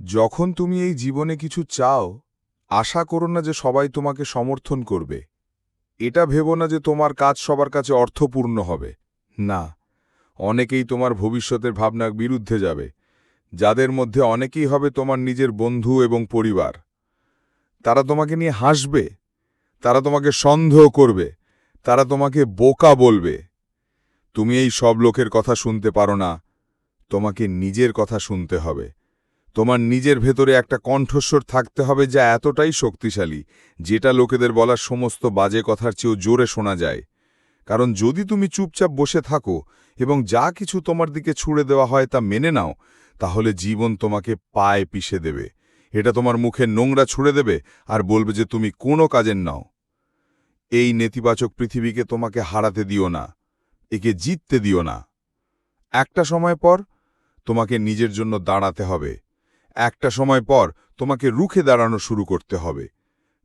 যখন তুমি এই জীবনে কিছু চাও, আশা করো না যে সবাই তোমাকে সমর্থন করবে। এটা ভেবো না যে তোমার কাজ সবার কাছে অর্থপূর্ণ হবে। না, অনেকেই তোমার ভবিষ্যতের ভাবনার বিরুদ্ধে যাবে, যাদের মধ্যে অনেকেই হবে তোমার নিজের বন্ধু এবং পরিবার। তারা তোমাকে নিয়ে হাসবে, তারা তোমাকে সন্দেহ করবে, তারা তোমাকে বোকা বলবে। তুমি এই সব লোকের কথা শুনতে পারো না, তোমাকে নিজের কথা শুনতে হবে। তোমার নিজের ভেতরে একটা কণ্ঠস্বর থাকতে হবে যা এতটাই শক্তিশালী, যেটা লোকেদের বলা সমস্ত বাজে কথার চেয়েও জোরে শোনা যায়। কারণ যদি তুমি চুপচাপ বসে থাকো এবং যা কিছু তোমার দিকে ছুড়ে দেওয়া হয় তা মেনে নাও, তাহলে জীবন তোমাকে পায়ে পিষে দেবে। এটা তোমার মুখে নোংরা ছুড়ে দেবে আর বলবে যে তুমি কোনো কাজের নাও। এই নেতিবাচক পৃথিবীকে তোমাকে হারাতে দিও না, একে জিততে দিও না। একটা সময় পর তোমাকে নিজের জন্য দাঁড়াতে হবে। একটা সময় পর তোমাকে রুখে দাঁড়ানো শুরু করতে হবে।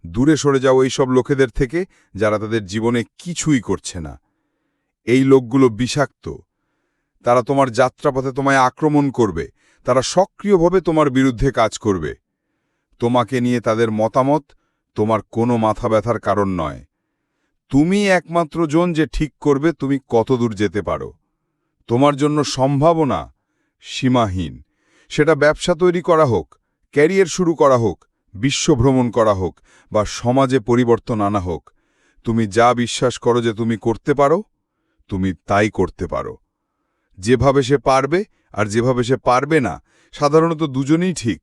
দূরে সরে যাও এই সব লোকেদের থেকে যারা তাদের জীবনে কিছুই করছে না। এই লোকগুলো বিষাক্ত। তারা তোমার যাত্রাপথে তোমায় আক্রমণ করবে। তারা সক্রিয়ভাবে তোমার বিরুদ্ধে কাজ করবে। তোমাকে নিয়ে তাদের মতামত তোমার কোনো মাথা ব্যথার কারণ নয়। তুমি একমাত্র জন যে ঠিক করবে, তুমি কতদূর যেতে পারো। তোমার জন্য সম্ভাবনা সীমাহীন। সেটা ব্যবসা তৈরি করা হোক, ক্যারিয়ার শুরু করা হোক, বিশ্ব ভ্রমণ করা হোক, বা সমাজে পরিবর্তন আনা হোক, তুমি যা বিশ্বাস করো যে তুমি করতে পারো, তুমি তাই করতে পারো। যেভাবে সে পারবে আর যেভাবে সে পারবে না, সাধারণত দুজনেই ঠিক।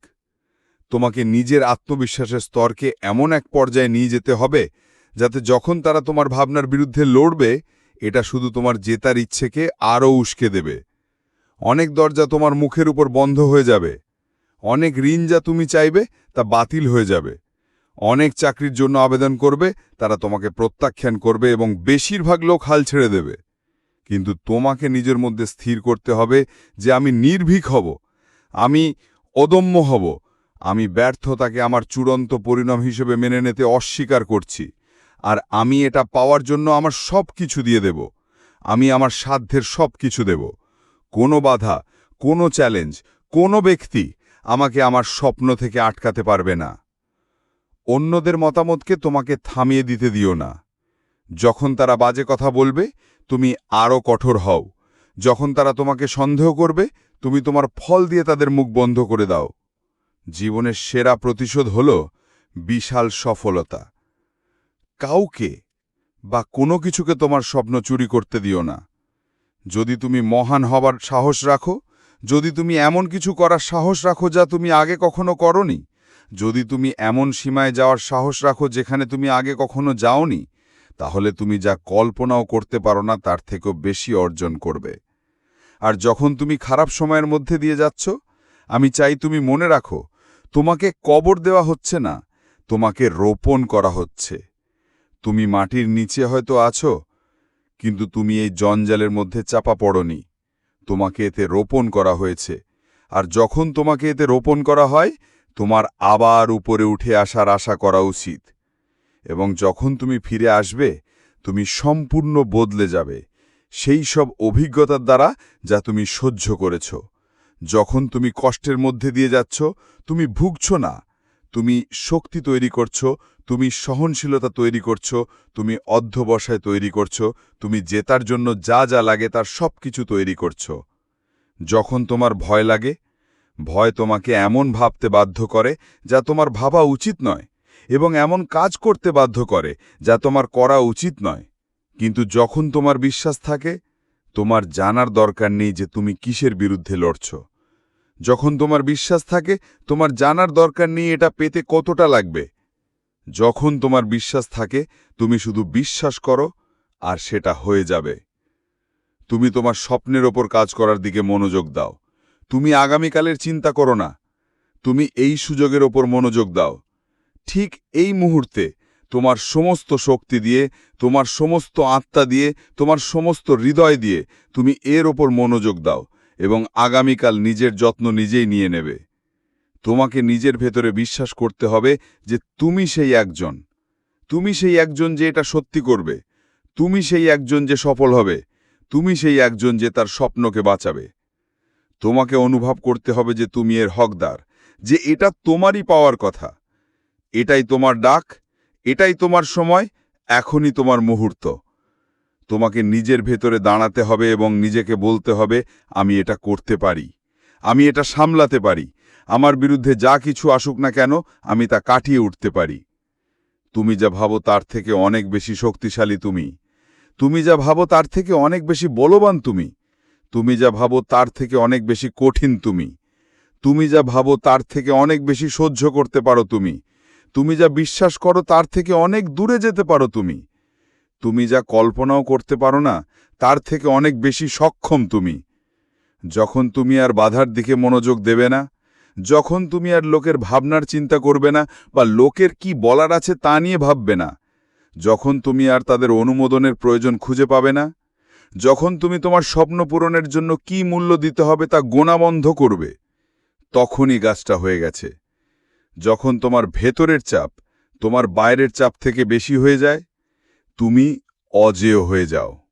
তোমাকে নিজের আত্মবিশ্বাসের স্তরকে এমন এক পর্যায়ে নিয়ে যেতে হবে, যাতে যখন তারা তোমার ভাবনার বিরুদ্ধে লড়বে, এটা শুধু তোমার জেতার ইচ্ছেকে আরও উস্কে দেবে। অনেক দরজা তোমার মুখের উপর বন্ধ হয়ে যাবে। অনেক ঋণ যা তুমি চাইবে, তা বাতিল হয়ে যাবে। অনেক চাকরির জন্য আবেদন করবে, তারা তোমাকে প্রত্যাখ্যান করবে এবং বেশিরভাগ লোক হাল ছেড়ে দেবে। কিন্তু তোমাকে নিজের মধ্যে স্থির করতে হবে যে আমি নির্ভীক হব, আমি অদম্য হব, আমি ব্যর্থতাকে আমার চূড়ান্ত পরিণাম হিসেবে মেনে নিতে অস্বীকার করছি, আর আমি এটা পাওয়ার জন্য আমার সব কিছু দিয়ে দেব, আমি আমার সাধ্যের সব কিছু দেব। কোনো বাধা, কোনো চ্যালেঞ্জ, কোনো ব্যক্তি আমাকে আমার স্বপ্ন থেকে আটকাতে পারবে না। অন্যদের মতামতকে তোমাকে থামিয়ে দিতে দিও না। যখন তারা বাজে কথা বলবে, তুমি আরও কঠোর হও। যখন তারা তোমাকে সন্দেহ করবে, তুমি তোমার ফল দিয়ে তাদের মুখ বন্ধ করে দাও। জীবনের সেরা প্রতিশোধ হল বিশাল সফলতা। কাউকে বা কোনো কিছুকে তোমার স্বপ্ন চুরি করতে দিও না। যদি তুমি মহান হবার সাহস রাখো, যদি তুমি এমন কিছু করার সাহস রাখো যা তুমি আগে কখনো করনি, যদি তুমি এমন সীমায় যাওয়ার সাহস রাখো যেখানে তুমি আগে কখনো যাওনি, তাহলে তুমি যা কল্পনাও করতে পারো না তার থেকেও বেশি অর্জন করবে। আর যখন তুমি খারাপ সময়ের মধ্যে দিয়ে যাচ্ছ, আমি চাই তুমি মনে রাখো, তোমাকে কবর দেওয়া হচ্ছে না, তোমাকে রোপণ করা হচ্ছে। তুমি মাটির নিচে হয়তো আছো কিন্তু তুমি এই জঞ্জালের মধ্যে চাপা পড়নি। তোমাকে এতে রোপণ করা হয়েছে। আর যখন তোমাকে এতে রোপণ করা হয়, তোমার আবার উপরে উঠে আসার আশা করা উচিত। এবং যখন তুমি ফিরে আসবে, তুমি সম্পূর্ণ বদলে যাবে। সেই সব অভিজ্ঞতার দ্বারা যা তুমি সহ্য করেছ। যখন তুমি কষ্টের মধ্যে দিয়ে যাচ্ছ, তুমি ভুগছ না। তুমি শক্তি তৈরি করছ, তুমি সহনশীলতা তৈরি করছ, তুমি অধ্যবসায় তৈরি করছ, তুমি জেতার জন্য যা যা লাগে তার সব কিছু তৈরি করছ। যখন তোমার ভয় লাগে, ভয় তোমাকে এমন ভাবতে বাধ্য করে যা তোমার ভাবা উচিত নয় এবং এমন কাজ করতে বাধ্য করে যা তোমার করা উচিত নয়। কিন্তু যখন তোমার বিশ্বাস থাকে, তোমার জানার দরকার নেই যে তুমি কিসের বিরুদ্ধে লড়ছ। যখন তোমার বিশ্বাস থাকে, তোমার জানার দরকার নেই এটা পেতে কতটা লাগবে। যখন তোমার বিশ্বাস থাকে, তুমি শুধু বিশ্বাস করো, আর সেটা হয়ে যাবে। তুমি তোমার স্বপ্নের ওপর কাজ করার দিকে মনোযোগ দাও। তুমি আগামীকালের চিন্তা করো না। তুমি এই সুযোগের ওপর মনোযোগ দাও। ঠিক এই মুহূর্তে তোমার সমস্ত শক্তি দিয়ে, তোমার সমস্ত আত্মা দিয়ে, তোমার সমস্ত হৃদয় দিয়ে তুমি এর ওপর মনোযোগ দাও। এবং আগামীকাল নিজের যত্ন নিজেই নিয়ে নেবে। তোমাকে নিজের ভেতরে বিশ্বাস করতে হবে যে তুমি সেই একজন। তুমি সেই একজন যে এটা সত্যি করবে। তুমি সেই একজন যে সফল হবে। তুমি সেই একজন যে তার স্বপ্নকে বাঁচাবে। তোমাকে অনুভব করতে হবে যে তুমি এর হকদার, যে এটা তোমারই পাওয়ার কথা। এটাই তোমার ডাক, এটাই তোমার সময়, এখনই তোমার মুহূর্ত। তোমাকে নিজের ভেতরে দাঁড়াতে হবে এবং নিজেকে বলতে হবে, আমি এটা করতে পারি। আমি এটা সামলাতে পারি। আমার বিরুদ্ধে যা কিছু আসুক না কেন, আমি তা কাটিয়ে উঠতে পারি। তুমি যা ভাবো তার থেকে অনেক বেশি শক্তিশালী তুমি। তুমি যা ভাবো তার থেকে অনেক বেশি বলবান তুমি। তুমি যা ভাবো তার থেকে অনেক বেশি কঠিন তুমি। তুমি যা ভাবো তার থেকে অনেক বেশি সহ্য করতে পারো তুমি। তুমি যা বিশ্বাস করো তার থেকে অনেক দূরে যেতে পারো তুমি। তুমি যা কল্পনাও করতে পারো না, তার থেকে অনেক বেশি সক্ষম তুমি। যখন তুমি আর বাধার দিকে মনোযোগ দেবে না, যখন তুমি আর লোকের ভাবনার চিন্তা করবে না, বা লোকের কি বলার আছে তা নিয়ে ভাববে না, যখন তুমি আর তাদের অনুমোদনের প্রয়োজন খুঁজে পাবে না, যখন তুমি তোমার স্বপ্ন পূরণের জন্য কি মূল্য দিতে হবে তা গোনা বন্ধ করবে, তখনই গাছটা হয়ে গেছে। যখন তোমার ভেতরের চাপ তোমার বাইরের চাপ থেকে বেশি হয়ে যায় তুমি অজেয় হয়ে যাও।